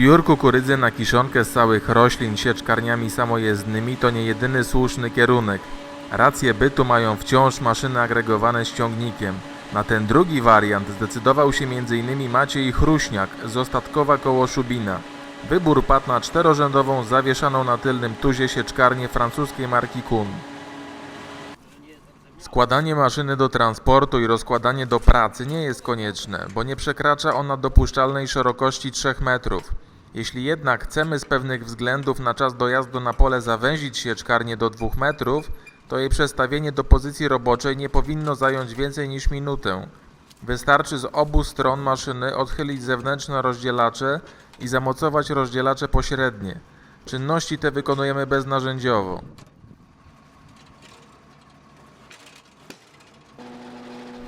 Zbiór kukurydzy na kiszonkę z całych roślin sieczkarniami samojezdnymi to nie jedyny słuszny kierunek. Rację bytu mają wciąż maszyny agregowane z ciągnikiem. Na ten drugi wariant zdecydował się m.in. Maciej Chruśniak z Ostatkowa koło Szubina. Wybór padł na czterorzędową zawieszaną na tylnym tuzie sieczkarnię francuskiej marki Kuhn. Składanie maszyny do transportu i rozkładanie do pracy nie jest konieczne, bo nie przekracza ona dopuszczalnej szerokości 3 metrów. Jeśli jednak chcemy z pewnych względów na czas dojazdu na pole zawęzić sieczkarnię do 2 metrów, to jej przestawienie do pozycji roboczej nie powinno zająć więcej niż minutę. Wystarczy z obu stron maszyny odchylić zewnętrzne rozdzielacze i zamocować rozdzielacze pośrednie. Czynności te wykonujemy beznarzędziowo.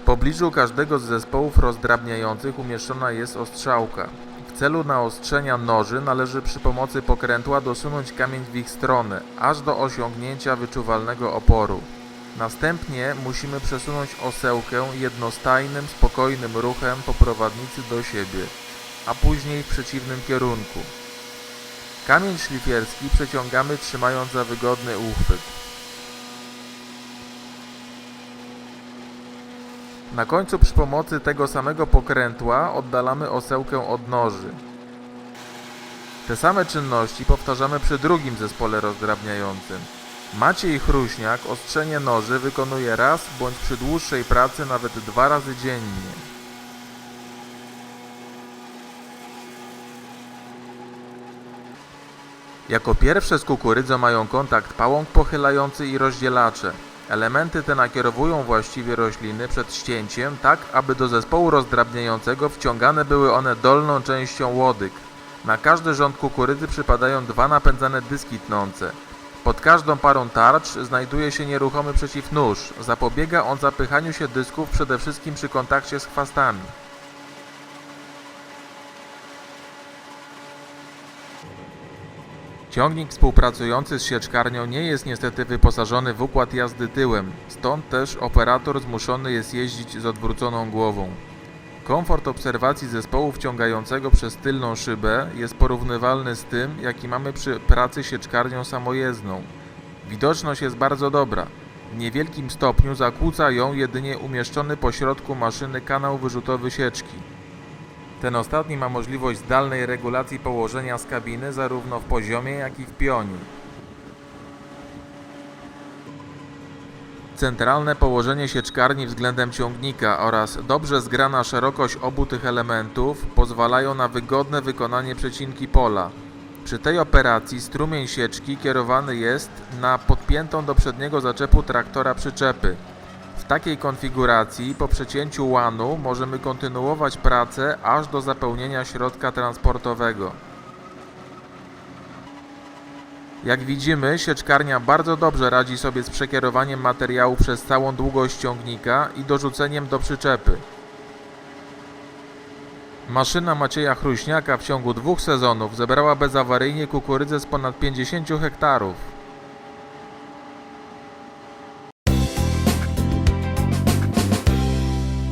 W pobliżu każdego z zespołów rozdrabniających umieszczona jest ostrzałka. Celu naostrzenia noży należy przy pomocy pokrętła dosunąć kamień w ich stronę, aż do osiągnięcia wyczuwalnego oporu. Następnie musimy przesunąć osełkę jednostajnym, spokojnym ruchem po prowadnicy do siebie, a później w przeciwnym kierunku. Kamień szlifierski przeciągamy trzymając za wygodny uchwyt. Na końcu przy pomocy tego samego pokrętła oddalamy osełkę od noży. Te same czynności powtarzamy przy drugim zespole rozdrabniającym. Maciej Chruśniak ostrzenie noży wykonuje raz bądź przy dłuższej pracy nawet dwa razy dziennie. Jako pierwsze z kukurydzą mają kontakt pałąk pochylający i rozdzielacze. Elementy te nakierowują właściwie rośliny przed ścięciem, tak aby do zespołu rozdrabniającego wciągane były one dolną częścią łodyg. Na każdy rząd kukurydzy przypadają dwa napędzane dyski tnące. Pod każdą parą tarcz znajduje się nieruchomy przeciwnóż. Zapobiega on zapychaniu się dysków przede wszystkim przy kontakcie z chwastami. Ciągnik współpracujący z sieczkarnią nie jest niestety wyposażony w układ jazdy tyłem, stąd też operator zmuszony jest jeździć z odwróconą głową. Komfort obserwacji zespołu wciągającego przez tylną szybę jest porównywalny z tym, jaki mamy przy pracy sieczkarnią samojezdną. Widoczność jest bardzo dobra. W niewielkim stopniu zakłóca ją jedynie umieszczony pośrodku maszyny kanał wyrzutowy sieczki. Ten ostatni ma możliwość zdalnej regulacji położenia z kabiny zarówno w poziomie, jak i w pionie. Centralne położenie sieczkarni względem ciągnika oraz dobrze zgrana szerokość obu tych elementów pozwalają na wygodne wykonanie przecinki pola. Przy tej operacji strumień sieczki kierowany jest na podpiętą do przedniego zaczepu traktora przyczepy. Takiej konfiguracji po przecięciu łanu możemy kontynuować pracę aż do zapełnienia środka transportowego. Jak widzimy, sieczkarnia bardzo dobrze radzi sobie z przekierowaniem materiału przez całą długość ciągnika i dorzuceniem do przyczepy. Maszyna Macieja Chruśniaka w ciągu dwóch sezonów zebrała bezawaryjnie kukurydzę z ponad 50 hektarów.